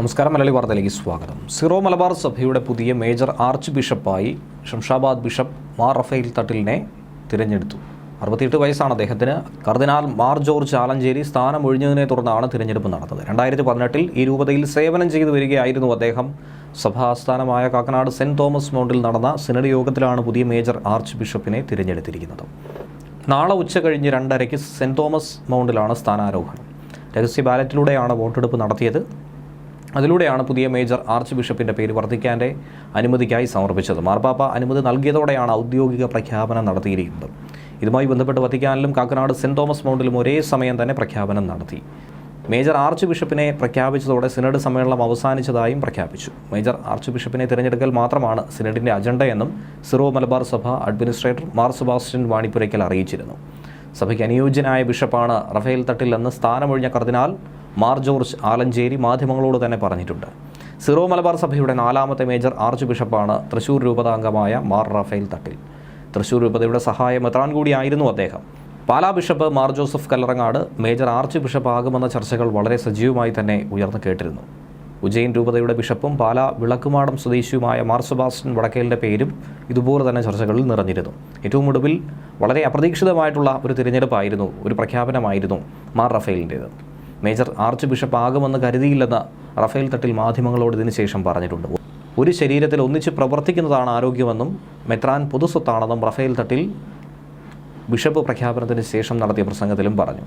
നമസ്കാരം മലയാളി വാർത്തയിലേക്ക് സ്വാഗതം. സിറോ മലബാർ സഭയുടെ പുതിയ മേജർ ആർച്ച് ബിഷപ്പായി ഷംഷാബാദ് ബിഷപ്പ് മാർ റഫേൽ തട്ടിലിനെ തിരഞ്ഞെടുത്തു. അറുപത്തിയെട്ട് വയസ്സാണ് അദ്ദേഹത്തിന്. കർദിനാൾ മാർ ജോർജ് ആലഞ്ചേരി സ്ഥാനം ഒഴിഞ്ഞതിനെ തുടർന്നാണ് തിരഞ്ഞെടുപ്പ് നടന്നത്. രണ്ടായിരത്തി പതിനെട്ടിൽ ഈ രൂപതയിൽ സേവനം ചെയ്തു വരികയായിരുന്നു അദ്ദേഹം. സഭാസ്ഥാനമായ കാക്കനാട് സെന്റ് തോമസ് മൗണ്ടിൽ നടന്ന സിനഡ് യോഗത്തിലാണ് പുതിയ മേജർ ആർച്ച് ബിഷപ്പിനെ തിരഞ്ഞെടുത്തിരിക്കുന്നത്. നാളെ ഉച്ച കഴിഞ്ഞ് രണ്ടരയ്ക്ക് സെന്റ് തോമസ് മൗണ്ടിലാണ് സ്ഥാനാരോഹണം. രഹസ്യ ബാലറ്റിലൂടെയാണ് വോട്ടെടുപ്പ് നടത്തിയത്. അതിലൂടെയാണ് പുതിയ മേജർ ആർച്ച് ബിഷപ്പിന്റെ പേര് വർദ്ധിക്കാന്റെ അനുമതിക്കായി സമർപ്പിച്ചത്. മാർപ്പാപ്പ അനുമതി നൽകിയതോടെയാണ് ഔദ്യോഗിക പ്രഖ്യാപനം നടത്തിയിരിക്കുന്നത്. ഇതുമായി ബന്ധപ്പെട്ട് വത്തിക്കാനിലും കാക്കനാട് സെന്റ് തോമസ് മൗണ്ടിലും ഒരേ സമയം തന്നെ പ്രഖ്യാപനം നടത്തി. മേജർ ആർച്ച് ബിഷപ്പിനെ പ്രഖ്യാപിച്ചതോടെ സിനഡ് സമ്മേളനം അവസാനിച്ചതായും പ്രഖ്യാപിച്ചു. മേജർ ആർച്ച് ബിഷപ്പിനെ തിരഞ്ഞെടുക്കൽ മാത്രമാണ് സിനഡിന്റെ അജണ്ടയെന്നും സിറോ മലബാർ സഭ അഡ്മിനിസ്ട്രേറ്റർ മാർ സെബാസ്റ്റ്യൻ വാണിപ്പുരയ്ക്കൽ അറിയിച്ചിരുന്നു. സഭയ്ക്ക് അനുയോജ്യനായ ബിഷപ്പാണ് റഫേൽ തട്ടിൽ എന്ന് സ്ഥാനമൊഴിഞ്ഞ കർദിനാൾ മാർ ജോർജ് ആലഞ്ചേരി മാധ്യമങ്ങളോട് തന്നെ പറഞ്ഞിട്ടുണ്ട്. സിറോ മലബാർ സഭയുടെ നാലാമത്തെ മേജർ ആർച്ച് ബിഷപ്പാണ് തൃശൂർ രൂപതാംഗമായ മാർ റഫേൽ തട്ടിൽ. തൃശൂർ രൂപതയുടെ സഹായ മെത്രാൻ കൂടിയായിരുന്നു അദ്ദേഹം. Pala bishop Mar Joseph Kallarangatt major arch bishop ആകുമെന്ന ചർച്ചകൾ വളരെ സജീവമായി തന്നെ ഉയർന്നു കേട്ടിരുന്നു. ഉജ്ജയിൻ രൂപതയുടെ ബിഷപ്പും പാലാ വിളക്കുമാടം സ്വദേശിയുമായ മാർ സുബാസ്റ്റൻ വടക്കേലിന്റെ പേരും ഇതുപോലെ തന്നെ ചർച്ചകളിൽ നിറഞ്ഞിരുന്നു. ഏറ്റവും ഒടുവിൽ വളരെ അപ്രതീക്ഷിതമായിട്ടുള്ള ഒരു തിരഞ്ഞെടുപ്പായിരുന്നു ഒരു പ്രഖ്യാപനമായിരുന്നു മാർ റഫേലിന്റേത് മേജർ ആർച്ച് ബിഷപ്പ് ആകുമെന്ന് കരുതിയില്ലെന്ന് റഫേൽ തട്ടിൽ മാധ്യമങ്ങളോട് ഇതിനുശേഷം പറഞ്ഞിട്ടുണ്ട്. ഒരു ശരീരത്തിൽ ഒന്നിച്ച് പ്രവർത്തിക്കുന്നതാണ് ആരോഗ്യമെന്നും മെത്രാൻ പൊതുസ്വത്താണെന്നും റഫേൽ തട്ടിൽ ബിഷപ്പ് പ്രഖ്യാപനത്തിന് ശേഷം നടത്തിയ പ്രസംഗത്തിലും പറഞ്ഞു.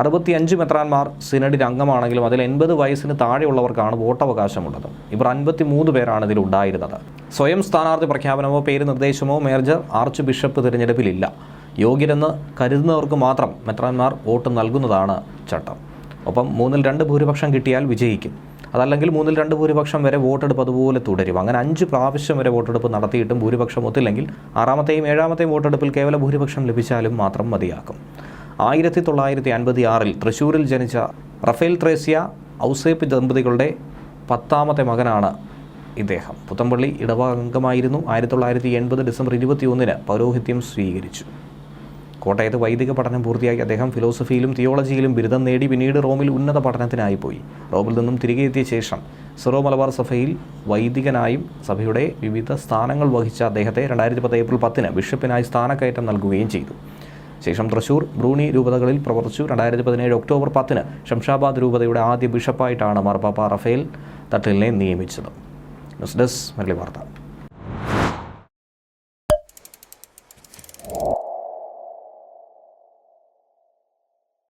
അറുപത്തിയഞ്ച് മെത്രാന്മാർ സിനഡിൽ അംഗമാണെങ്കിലും അതിൽ എൺപത് വയസ്സിന് താഴെയുള്ളവർക്കാണ് വോട്ടവകാശമുള്ളത്. ഇവർ അൻപത്തി മൂന്ന് പേരാണ് ഇതിൽ ഉണ്ടായിരുന്നത്. സ്വയം സ്ഥാനാർത്ഥി പ്രഖ്യാപനമോ പേര് നിർദ്ദേശമോ മേജർ ആർച്ച് ബിഷപ്പ് തിരഞ്ഞെടുപ്പിലില്ല. യോഗ്യരെന്ന് കരുതുന്നവർക്ക് മാത്രം മെത്രാൻമാർ വോട്ട് നൽകുന്നതാണ് ചട്ടം. ഒപ്പം മൂന്നിൽ രണ്ട് ഭൂരിപക്ഷം കിട്ടിയാൽ വിജയിക്കും. അതല്ലെങ്കിൽ മൂന്നിൽ രണ്ട് ഭൂരിപക്ഷം വരെ വോട്ടെടുപ്പ് അതുപോലെ തുടരും. അങ്ങനെ അഞ്ച് പ്രാവശ്യം വരെ വോട്ടെടുപ്പ് നടത്തിയിട്ടും ഭൂരിപക്ഷം ഒത്തില്ലെങ്കിൽ ആറാമത്തെയും ഏഴാമത്തെയും വോട്ടെടുപ്പിൽ കേവല ഭൂരിപക്ഷം ലഭിച്ചാലും മാത്രം മതിയാക്കും. ആയിരത്തി തൊള്ളായിരത്തി അൻപത്തി ആറിൽ തൃശ്ശൂരിൽ ജനിച്ച റഫേൽ ത്രേസ്യ ഔസേപ്പ് ദമ്പതികളുടെ പത്താമത്തെ മകനാണ് ഇദ്ദേഹം. പുത്തമ്പള്ളി ഇടവകംഗമായിരുന്നു. ആയിരത്തി തൊള്ളായിരത്തി എൺപത് ഡിസംബർ ഇരുപത്തിയൊന്നിന് പൗരോഹിത്യം സ്വീകരിച്ചു. കോട്ടയത്ത് വൈദിക പഠനം പൂർത്തിയാക്കി അദ്ദേഹം ഫിലോസഫിയിലും തിയോളജിയിലും ബിരുദം നേടി പിന്നീട് റോമിൽ ഉന്നത പഠനത്തിനായി പോയി. റോമിൽ നിന്നും തിരികെ എത്തിയ ശേഷം സിറോ മലബാർ സഭയിൽ വൈദികനായും സഭയുടെ വിവിധ സ്ഥാനങ്ങൾ വഹിച്ച അദ്ദേഹത്തെ രണ്ടായിരത്തി പത്ത് ഏപ്രിൽ പത്തിന് ബിഷപ്പിനായി സ്ഥാനക്കയറ്റം നൽകുകയും ചെയ്തു. ശേഷം തൃശൂർ ബ്രൂണി രൂപതകളിൽ പ്രവർത്തിച്ചു. രണ്ടായിരത്തി പതിനേഴ് ഒക്ടോബർ പത്തിന് ശംഷാബാദ് രൂപതയുടെ ആദ്യ ബിഷപ്പായിട്ടാണ് മാർപ്പാപ്പ റഫേൽ തട്ടിലിനെ നിയമിച്ചത്. ന്യൂസ് ഡെസ്ക് മലയാളി വാർത്ത.